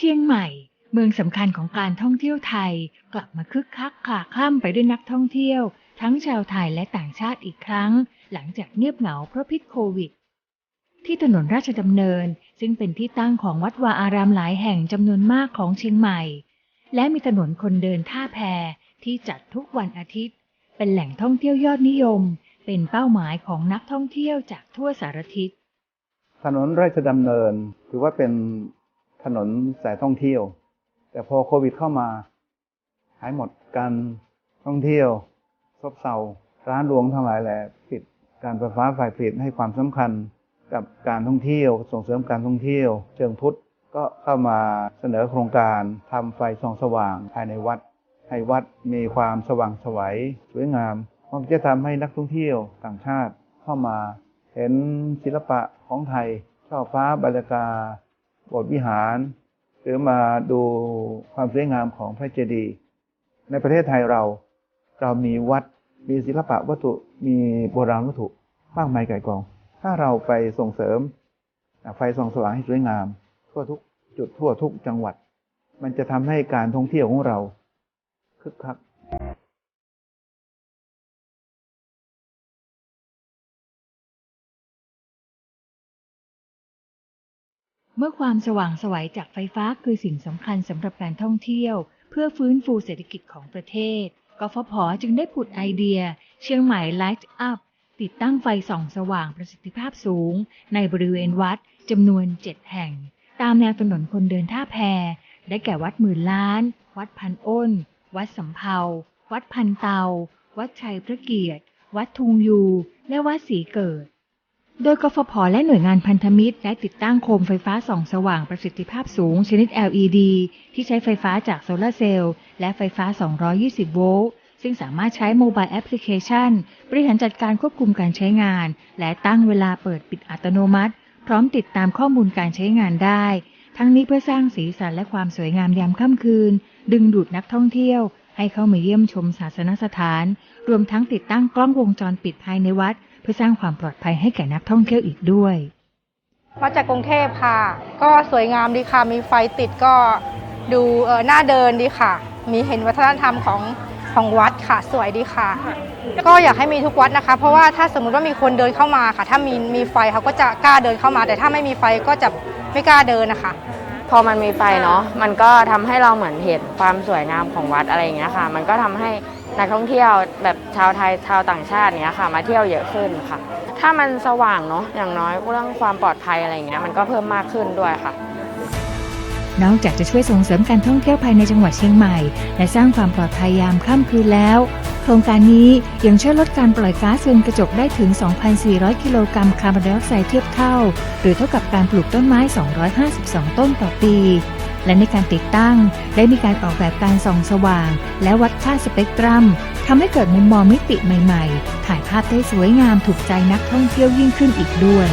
เชียงใหม่ เมืองสำคัญของการท่องเที่ยวไทย กลับมาคึกคักคลาคล่ำไปด้วยนักท่องเที่ยว ทั้งชาวไทยและต่างชาติอีกครั้ง หลังจากเงียบเหงาเพราะพิษโควิด ที่ถนนราชดำเนิน ซึ่งเป็นที่ตั้งของวัดวาอารามหลายแห่งจำนวนมากของเชียงใหม่ และมีถนนคนเดินท่าแพที่จัดทุกวันอาทิตย์ เป็นแหล่งท่องเที่ยวยอดนิยม เป็นเป้าหมายของนักท่องเที่ยวจากทั่วสารทิศถนนราชดำเนินถือว่าเป็น ถนนสายท่องเที่ยว แต่พอโควิดเข้ามาหายหมดการท่องเที่ยวซบเซาร้านรวงทั้งหลายแหละปิดการไฟฟ้าฝ่ายผลิตให้ความสำคัญกับการท่องเที่ยวส่งเสริมการท่องเที่ยว เชิงพุทธก็เข้ามาเสนอโครงการทำไฟส่องสว่างภายในวัด ให้วัดมีความสว่างไสวยสวยงามมันจะทำให้นักท่องเที่ยวต่างชาติเข้ามาเห็นศิลปะของไทยช่อฟ้าบรรยากาศ โบสถ์วิหาร หรือมาดูความสวยงามของพระเจดีย์ในประเทศไทยเราเรามีวัดมีศิลปะวัตถุมีโบราณวัตถุมากมายไก่ายกอง ถ้าเราไปส่งเสริมไฟส่องสว่างให้สวยงาม ทั่วทุกจุดทั่วทุกจังหวัด มันจะทำให้การท่องเที่ยวของเราคึกคัก เมื่อความสว่างสวัยจากไฟฟ้าคือสิ่งสำคัญสำหรับการท่องเที่ยว เพื่อฟื้นฟูเศรษฐกิจของประเทศ กฟผ จึงได้ผุดไอเดีย เชียงใหม่ Light Up ติดตั้งไฟส่องสว่างประสิทธิภาพสูง ในบริเวณวัดจำนวน 7 แห่ง ตามแนวถนนคนเดินท่าแพ ได้แก่วัดหมื่นล้าน วัดพันอ้น วัดสำเภา วัดพันเตา วัดชัยพระเกียรติ วัดทุงยู และวัดศรีเกิด โดยกฟผและหน่วยงานพันธมิตรได้ติดตั้งโคมไฟฟ้าส่องสว่างประสิทธิภาพสูงชนิด LED ที่ใช้ไฟฟ้าจากโซลาร์เซลล์และไฟฟ้า 220 โวลต์ ซึ่งสามารถใช้โมบายแอปพลิเคชัน บริหารจัดการควบคุมการใช้งาน และตั้งเวลาเปิดปิดอัตโนมัติ พร้อมติดตามข้อมูลการใช้งานได้ ทั้งนี้เพื่อสร้างสีสันและความสวยงามยามค่ำคืน ดึงดูดนักท่องเที่ยว ให้เข้ามาเยี่ยมชมศาสนสถาน รวมทั้งติดตั้งกล้องวงจรปิดภายในวัด พื่อสร้างความปลอดภัยให้แก่นักท่องเที่ยวอีกด้วย มาจากกรุงเทพค่ะ ก็สวยงามดีค่ะ มีไฟติดก็ดูเออหน้าเดินดีค่ะ มีเห็นวัฒนธรรมของของวัดค่ะ สวยดีค่ะ ก็อยากให้มีทุกวัดนะคะ เพราะว่าถ้าสมมุติว่ามีคนเดินเข้ามาค่ะ ถ้ามีมีไฟเขาก็จะกล้าเดินเข้ามา แต่ถ้าไม่มีไฟก็จะไม่กล้าเดินนะคะพอมันมีไฟเนาะ มันก็ทำให้เราเหมือนเห็นความสวยงามของวัดอะไรอย่างเงี้ยค่ะ มันก็ทำให้ นักท่องเที่ยวแบบชาวไทยชาวต่างชาติเนี้ยค่ะ มาเที่ยวเยอะขึ้นค่ะ ถ้ามันสว่างเนาะอย่างน้อยเรื่องความปลอดภัยอะไรเงี้ยมันก็เพิ่มมากขึ้นด้วยค่ะ นอกจากจะช่วยส่งเสริมการท่องเที่ยวภายในจังหวัดเชียงใหม่ และสร้างความปลอดภัยยามค่ำคืนแล้ว โครงการนี้ยังช่วยลดการปล่อยก๊าซเรือนกระจกได้ถึง 2,400 กิโลกรัมคาร์บอนไดออกไซด์เทียบเท่า หรือเท่ากับการปลูกต้นไม้ 252 ต้นต่อปี และในการติดตั้ง ได้มีการออกแบบการส่องสว่าง และวัดค่าสเปกตรัมทำให้เกิดมุมมองมิติใหม่ ๆ ถ่ายภาพได้สวยงามถูกใจนักท่องเที่ยวยิ่งขึ้นอีกด้วย